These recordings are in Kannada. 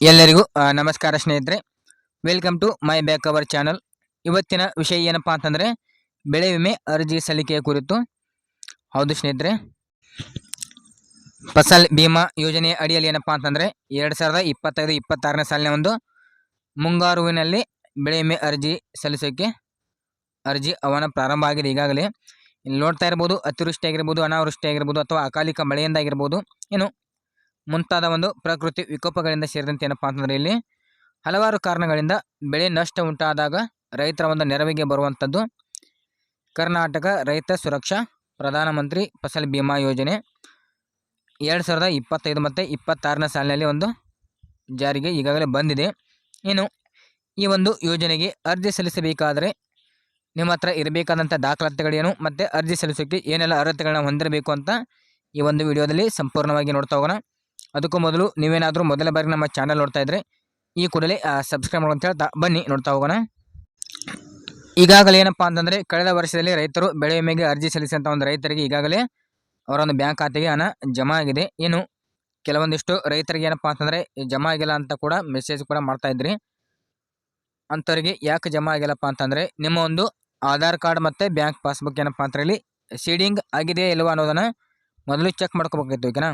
ಎಲ್ಲರಿಗೂ ನಮಸ್ಕಾರ ಸ್ನೇಹಿತರೆ. Welcome to my back our channel ಇವತ್ತಿನ ವಿಷಯ ಏನಪ್ಪಾ ಅಂತಂದರೆ, ಬೆಳೆ ವಿಮೆ ಅರ್ಜಿ ಸಲ್ಲಿಕೆಯ ಕುರಿತು. ಹೌದು ಸ್ನೇಹಿತರೆ. ಫಸಲ್ ಭೀಮಾ ಯೋಜನೆಯ ಅಡಿಯಲ್ಲಿ ಏನಪ್ಪಾ ಅಂತಂದರೆ, ಎರಡು ಸಾವಿರದ ಇಪ್ಪತ್ತೈದು, ಇಪ್ಪತ್ತಾರನೇ ಸಾಲಿನ ಒಂದು ಮುಂಗಾರುವಿನಲ್ಲಿ ಬೆಳೆ ವಿಮೆ ಅರ್ಜಿ ಸಲ್ಲಿಸೋಕೆ ಅರ್ಜಿ ಅವನ ಪ್ರಾರಂಭ ಆಗಿದೆ. ಈಗಾಗಲೇ ನೋಡ್ತಾ ಇರ್ಬೋದು ಅತಿವೃಷ್ಟಿ ಆಗಿರ್ಬೋದು ಅನಾವೃಷ್ಟಿ ಆಗಿರ್ಬೋದು ಅಥವಾ ಅಕಾಲಿಕ ಮಳೆಯಿಂದ ಆಗಿರ್ಬೋದು ಏನು ಮುಂತಾದ ಒಂದು ಪ್ರಕೃತಿ ವಿಕೋಪಗಳಿಂದ ಸೇರಿದಂತೆ ಏನಪ್ಪಾ ಅಂತಂದರೆ ಇಲ್ಲಿ ಹಲವಾರು ಕಾರಣಗಳಿಂದ ಬೆಳೆ ನಷ್ಟ ಉಂಟಾದಾಗ ರೈತರ ಒಂದು ನೆರವಿಗೆ ಬರುವಂಥದ್ದು ಕರ್ನಾಟಕ ರೈತ ಸುರಕ್ಷಾ ಪ್ರಧಾನಮಂತ್ರಿ ಫಸಲ್ ಭೀಮಾ ಯೋಜನೆ. ಎರಡು ಸಾವಿರದ ಇಪ್ಪತ್ತೈದು ಮತ್ತು ಇಪ್ಪತ್ತಾರನೇ ಸಾಲಿನಲ್ಲಿ ಒಂದು ಜಾರಿಗೆ ಈಗಾಗಲೇ ಬಂದಿದೆ. ಇನ್ನು ಈ ಒಂದು ಯೋಜನೆಗೆ ಅರ್ಜಿ ಸಲ್ಲಿಸಬೇಕಾದರೆ ನಿಮ್ಮ ಹತ್ರ ಇರಬೇಕಾದಂಥ ದಾಖಲಾತಿಗಳೇನು ಮತ್ತು ಅರ್ಜಿ ಸಲ್ಲಿಸೋಕ್ಕೆ ಏನೆಲ್ಲ ಅರ್ಹತೆಗಳನ್ನ ಹೊಂದಿರಬೇಕು ಅಂತ ಈ ಒಂದು ವಿಡಿಯೋದಲ್ಲಿ ಸಂಪೂರ್ಣವಾಗಿ ನೋಡ್ತಾ ಹೋಗೋಣ. ಅದಕ್ಕೂ ಮೊದಲು ನೀವೇನಾದರೂ ಮೊದಲ ಬಾರಿ ನಮ್ಮ ಚಾನಲ್ ನೋಡ್ತಾ ಇದ್ರೆ ಈ ಕೂಡಲೇ ಸಬ್ಸ್ಕ್ರೈಬ್ ಮಾಡೋ ಅಂತ ಹೇಳ್ತಾ ಬನ್ನಿ, ನೋಡ್ತಾ ಹೋಗೋಣ. ಈಗಾಗಲೇ ಏನಪ್ಪ ಅಂತಂದರೆ, ಕಳೆದ ವರ್ಷದಲ್ಲಿ ರೈತರು ಬೆಳೆ ವಿಮೆಗೆ ಅರ್ಜಿ ಸಲ್ಲಿಸಿದಂಥ ಒಂದು ರೈತರಿಗೆ ಈಗಾಗಲೇ ಅವರ ಒಂದು ಬ್ಯಾಂಕ್ ಖಾತೆಗೆ ಹಣ ಜಮಾ ಆಗಿದೆ. ಏನು ಕೆಲವೊಂದಿಷ್ಟು ರೈತರಿಗೆ ಏನಪ್ಪಾ ಅಂತಂದರೆ ಜಮಾ ಆಗಿಲ್ಲ ಅಂತ ಕೂಡ ಮೆಸೇಜ್ ಕೂಡ ಮಾಡ್ತಾ ಇದ್ರಿ. ಅಂಥವ್ರಿಗೆ ಯಾಕೆ ಜಮಾ ಆಗಿಲ್ಲಪ್ಪ ಅಂತಂದರೆ, ನಿಮ್ಮ ಒಂದು ಆಧಾರ್ ಕಾರ್ಡ್ ಮತ್ತು ಬ್ಯಾಂಕ್ ಪಾಸ್ಬುಕ್ ಏನಪ್ಪ ಅಂತ ಹೇಳಿ ಸೀಡಿಂಗ್ ಆಗಿದೆಯಾ ಇಲ್ವಾ ಅನ್ನೋದನ್ನು ಮೊದಲು ಚೆಕ್ ಮಾಡ್ಕೋಬೇಕಾಗಿತ್ತು, ಓಕೆನಾ?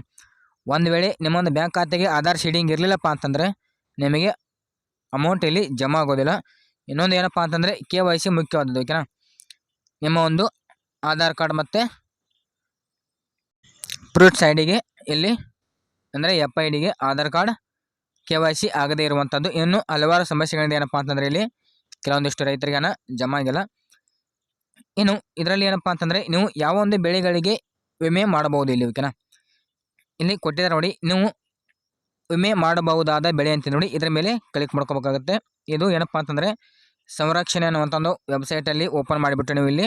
ಒಂದು ವೇಳೆ ನಿಮ್ಮೊಂದು ಬ್ಯಾಂಕ್ ಖಾತೆಗೆ ಆಧಾರ್ ಶೀಡಿಂಗ್ ಇರಲಿಲ್ಲಪ್ಪ ಅಂತಂದರೆ ನಿಮಗೆ ಅಮೌಂಟ್ ಇಲ್ಲಿ ಜಮಾ ಆಗೋದಿಲ್ಲ. ಇನ್ನೊಂದು ಏನಪ್ಪ ಅಂತಂದರೆ ಕೆ ವೈ ಸಿ ಮುಖ್ಯವಾದದ್ದು ಓಕೆನಾ ನಿಮ್ಮ ಒಂದು ಆಧಾರ್ ಕಾರ್ಡ್ ಮತ್ತು ಪ್ರೂಫ್ ಸೈಡಿಗೆ ಡಿಗೆ ಇಲ್ಲಿ ಅಂದರೆ ಎಫ್ ಐ ಡಿಗೆ Aadhaar card K Y C ಆಗದೇ ಇರುವಂಥದ್ದು ಇನ್ನು ಹಲವಾರು ಸಮಸ್ಯೆಗಳಿಂದ ಏನಪ್ಪ ಅಂತಂದರೆ ಇಲ್ಲಿ ಕೆಲವೊಂದಿಷ್ಟು ರೈತರಿಗೆ ಹಣ ಜಮಾ ಆಗಿಲ್ಲ. ಇನ್ನು ಇದರಲ್ಲಿ ಏನಪ್ಪ ಅಂತಂದರೆ ನೀವು ಯಾವ ಒಂದು ಬೆಳೆಗಳಿಗೆ ವಿಮೆ ಮಾಡಬಹುದು ಇಲ್ಲಿ ಓಕೆನಾ ಇಲ್ಲಿ ಕೊಟ್ಟಿದ್ದಾರೆ ನೋಡಿ ನೀವು ವಿಮೆ ಮಾಡಬಹುದಾದ ಬೆಳೆ ಅಂತ ನೋಡಿ. ಇದರ ಮೇಲೆ ಕ್ಲಿಕ್ ಮಾಡ್ಕೋಬೇಕಾಗುತ್ತೆ. ಇದು ಏನಪ್ಪ ಅಂತಂದರೆ ಸಂರಕ್ಷಣೆ ಅನ್ನುವಂಥ ಒಂದು ವೆಬ್ಸೈಟಲ್ಲಿ ಓಪನ್ ಮಾಡಿಬಿಟ್ಟು ನೀವು ಇಲ್ಲಿ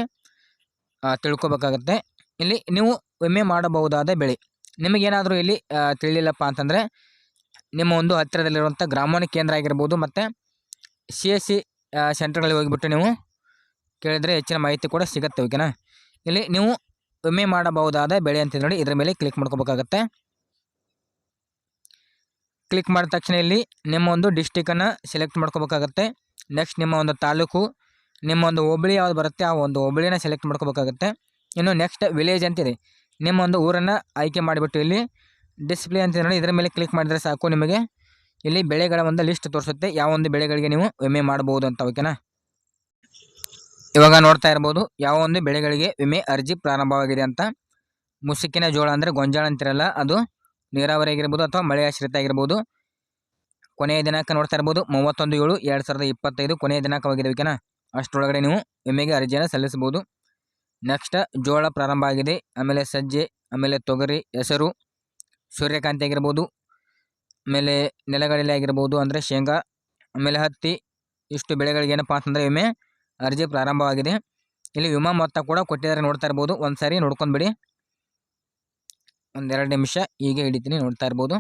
ತಿಳ್ಕೊಬೇಕಾಗುತ್ತೆ. ಇಲ್ಲಿ ನೀವು ವಿಮೆ ಮಾಡಬಹುದಾದ ಬೆಳೆ. ನಿಮಗೇನಾದರೂ ಇಲ್ಲಿ ತಿಳಿಲಿಲ್ಲಪ್ಪ ಅಂತಂದರೆ ನಿಮ್ಮ ಒಂದು ಹತ್ತಿರದಲ್ಲಿರುವಂಥ ಗ್ರಾಮೀಣ ಕೇಂದ್ರ ಆಗಿರ್ಬೋದು ಮತ್ತು ಸಿ ಎಸ್ ಸಿ ಸೆಂಟರ್ಗಳಿಗೆ ಹೋಗಿಬಿಟ್ಟು ನೀವು ಕೇಳಿದರೆ ಹೆಚ್ಚಿನ ಮಾಹಿತಿ ಕೂಡ ಸಿಗುತ್ತೆ ಓಕೆನಾ ಇಲ್ಲಿ ನೀವು ವಿಮೆ ಮಾಡಬಹುದಾದ ಬೆಳೆ ಅಂತ ನೋಡಿ. ಇದರ ಮೇಲೆ ಕ್ಲಿಕ್ ಮಾಡ್ಕೋಬೇಕಾಗತ್ತೆ. ಕ್ಲಿಕ್ ಮಾಡಿದ ತಕ್ಷಣ ಇಲ್ಲಿ ನಿಮ್ಮ ಒಂದು ಡಿಸ್ಟಿಕನ್ನು ಸೆಲೆಕ್ಟ್ ಮಾಡ್ಕೋಬೇಕಾಗತ್ತೆ. ನೆಕ್ಸ್ಟ್ ನಿಮ್ಮ ಒಂದು ತಾಲೂಕು, ನಿಮ್ಮ ಒಂದು ಹೋಬಳಿ ಯಾವ್ದು ಬರುತ್ತೆ, ಆ ಒಂದು ಹೋಬಳಿನ ಸೆಲೆಕ್ಟ್ ಮಾಡ್ಕೋಬೇಕಾಗತ್ತೆ. ಇನ್ನು ನೆಕ್ಸ್ಟ್ ವಿಲೇಜ್ ಅಂತಿದೆ. ನಿಮ್ಮ ಒಂದು ಊರನ್ನು ಆಯ್ಕೆ ಮಾಡಿಬಿಟ್ಟು ಇಲ್ಲಿ ಡಿಸ್ಪ್ಲೇ ಅಂತ ನೋಡಿ, ಇದರ ಮೇಲೆ ಕ್ಲಿಕ್ ಮಾಡಿದರೆ ಸಾಕು ನಿಮಗೆ. ಇಲ್ಲಿ ಬೆಳೆಗಳ ಒಂದು ಲಿಸ್ಟ್ ತೋರಿಸುತ್ತೆ. ಯಾವ ಒಂದು ಬೆಳೆಗಳಿಗೆ ನೀವು ವಿಮೆ ಮಾಡ್ಬೋದು ಅಂತ ಓಕೆನಾ ಇವಾಗ ನೋಡ್ತಾ ಇರ್ಬೋದು, ಯಾವ ಒಂದು ಬೆಳೆಗಳಿಗೆ ವಿಮೆ ಅರ್ಜಿ ಪ್ರಾರಂಭವಾಗಿದೆ ಅಂತ. ಮುಸುಕಿನ ಜೋಳ ಅಂದರೆ ಗೊಂಜಾಳ ಅಂತಿರಲ್ಲ, ಅದು ನೀರಾವರಿ ಆಗಿರ್ಬೋದು ಅಥವಾ ಮಳೆ ಆಶ್ರಿತ ಆಗಿರ್ಬೋದು. ಕೊನೆಯ ದಿನಾಂಕ ನೋಡ್ತಾ ಇರ್ಬೋದು. ಮೂವತ್ತೊಂದು ಏಳು ಎರಡು ಸಾವಿರದ ಇಪ್ಪತ್ತೈದು ಕೊನೆಯ ದಿನಾಂಕವಾಗಿದೆ ಓಕೆನಾ ಅಷ್ಟರೊಳಗಡೆ ನೀವು ವಿಮೆಗೆ ಅರ್ಜಿಯನ್ನು ಸಲ್ಲಿಸಬಹುದು. ನೆಕ್ಸ್ಟ್, ಜೋಳ ಪ್ರಾರಂಭ ಆಗಿದೆ. ಆಮೇಲೆ ಸಜ್ಜೆ, ಆಮೇಲೆ ತೊಗರಿ, ಹೆಸರು, ಸೂರ್ಯಕಾಂತಿ ಆಗಿರ್ಬೋದು, ಆಮೇಲೆ ನೆಲಗಡಲೆ ಆಗಿರ್ಬೋದು, ಅಂದರೆ ಶೇಂಗಾ, ಆಮೇಲೆ ಹತ್ತಿ. ಇಷ್ಟು ಬೆಳೆಗಳಿಗೆ ಏನಪ್ಪ ಅಂತಂದರೆ ವಿಮೆ ಅರ್ಜಿ ಪ್ರಾರಂಭವಾಗಿದೆ. ಇಲ್ಲಿ ವಿಮಾ ಮೊತ್ತ ಕೂಡ ಕೊಟ್ಟಿದ್ದಾರೆ ನೋಡ್ತಾ ಇರ್ಬೋದು. ಒಂದು ಸಾರಿ ನೋಡ್ಕೊಂಡ್ಬಿಡಿ. ಒಂದೆರಡು ನಿಮಿಷ ಹೀಗೆ ಹಿಡಿತೀನಿ ನೋಡ್ತಾ ಇರ್ಬೋದು.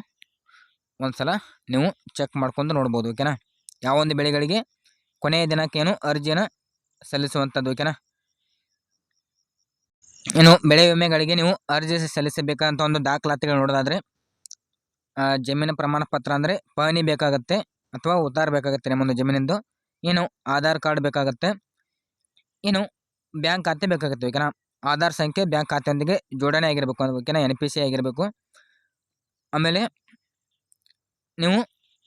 ಒಂದು ಸಲ ನೀವು ಚೆಕ್ ಮಾಡ್ಕೊಂಡು ನೋಡ್ಬೋದು ಓಕೆನಾ ಯಾವ ಒಂದು ಬೆಳೆಗಳಿಗೆ ಕೊನೆಯ ದಿನಕ್ಕೆ ಏನು ಅರ್ಜಿಯನ್ನು ಸಲ್ಲಿಸುವಂಥದ್ದು ಓಕೆನಾ ಇನ್ನು ಬೆಳೆ ವಿಮೆಗಳಿಗೆ ನೀವು ಅರ್ಜಿ ಸಲ್ಲಿಸಬೇಕಂತ ಒಂದು ದಾಖಲಾತಿಗಳು ನೋಡೋದಾದರೆ ಜಮೀನು ಪ್ರಮಾಣ ಪತ್ರ ಅಂದರೆ ಪಹಣಿ ಬೇಕಾಗತ್ತೆ ಅಥವಾ ಉತ್ತಾರ ಬೇಕಾಗುತ್ತೆ ನಿಮ್ಮೊಂದು ಜಮೀನಿಂದು. ಏನು ಆಧಾರ್ ಕಾರ್ಡ್ ಬೇಕಾಗುತ್ತೆ. ಏನು ಬ್ಯಾಂಕ್ ಖಾತೆ ಬೇಕಾಗುತ್ತೆ ಓಕೆನಾ ಆಧಾರ್ ಸಂಖ್ಯೆ, ಬ್ಯಾಂಕ್ ಖಾತೆಯೊಂದಿಗೆ ಜೋಡಣೆ ಆಗಿರಬೇಕು ಅದಕ್ಕೆನ ಎನ್ ಪಿ ಸಿ ಆಗಿರಬೇಕು. ಆಮೇಲೆ ನೀವು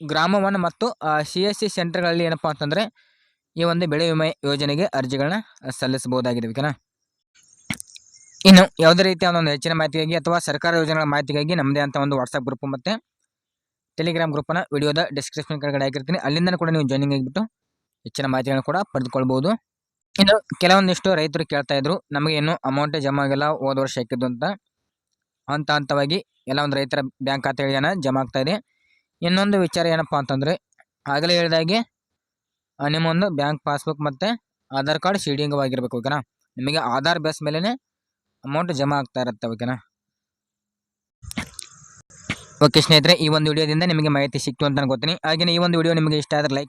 ಗ್ರಾಮವನ್ನು ಮತ್ತು ಸಿ ಎಸ್ ಸಿ ಸೆಂಟರ್ಗಳಲ್ಲಿ ಏನಪ್ಪ ಅಂತಂದರೆ, ಈ ಒಂದು ಬೆಳೆ ವಿಮೆ ಯೋಜನೆಗೆ ಅರ್ಜಿಗಳನ್ನ ಸಲ್ಲಿಸಬಹುದಾಗಿದೆ, ಓಕೆನಾ? ಇನ್ನು ಯಾವುದೇ ರೀತಿಯ ಒಂದು ಹೆಚ್ಚಿನ ಮಾಹಿತಿಗಾಗಿ ಅಥವಾ ಸರ್ಕಾರ ಯೋಜನೆಗಳ ಮಾಹಿತಿಗಾಗಿ ನಮ್ಮದೇ ಅಂತ ಒಂದು ವಾಟ್ಸಪ್ ಗ್ರೂಪ್ ಮತ್ತು ಟೆಲಿಗ್ರಾಮ್ ಗ್ರೂಪನ್ನು ವಿಡಿಯೋದ ಡಿಸ್ಕ್ರಿಪ್ಷನ್ ಕೆಳಗಡೆ ಹಾಕಿರ್ತೀನಿ. ಅಲ್ಲಿಂದ ಕೂಡ ನೀವು ಜಾಯ್ನಿಂಗ್ ಆಗಿಬಿಟ್ಟು ಹೆಚ್ಚಿನ ಮಾಹಿತಿಗಳನ್ನು ಕೂಡ ಪಡೆದುಕೊಳ್ಬೋದು. ಇನ್ನು ಕೆಲವೊಂದಿಷ್ಟು ರೈತರು ಕೇಳ್ತಾ ಇದ್ರು, ನಮಗೆ ಇನ್ನೂ ಅಮೌಂಟೇ ಜಮಾ ಆಗಿಲ್ಲ, ಹೋದ ವರ್ಷ ಹಾಕಿದ್ದು ಅಂತ. ಹಂತ ಹಂತವಾಗಿ ಎಲ್ಲ ಒಂದು ರೈತರ ಬ್ಯಾಂಕ್ ಖಾತೆ ಹಣ ಜಮಾ ಆಗ್ತಾ ಇದೆ. ಇನ್ನೊಂದು ವಿಚಾರ ಏನಪ್ಪ ಅಂತಂದರೆ, ಆಗಲೇ ಹೇಳಿದಾಗೆ ನಿಮ್ಮೊಂದು ಬ್ಯಾಂಕ್ ಪಾಸ್ಬುಕ್ ಮತ್ತು ಆಧಾರ್ ಕಾರ್ಡ್ ಶೀಡಿಂಗವಾಗಿರ್ಬೇಕು ಓಕೆನಾ ನಿಮಗೆ ಆಧಾರ್ ಬೇಸ್ ಮೇಲೇ ಅಮೌಂಟ್ ಜಮಾ ಆಗ್ತಾ ಇರುತ್ತೆ ಓಕೆನಾ ಓಕೆ ಸ್ನೇಹಿತರೆ, ಈ ಒಂದು ವಿಡಿಯೋದಿಂದ ನಿಮಗೆ ಮಾಹಿತಿ ಸಿಕ್ತು ಅಂತ ಅನ್ಕೋತೀನಿ ಹಾಗೆಯೇ ಈ ಒಂದು ವಿಡಿಯೋ ನಿಮಗೆ ಇಷ್ಟ ಆದರೆ ಲೈಕ್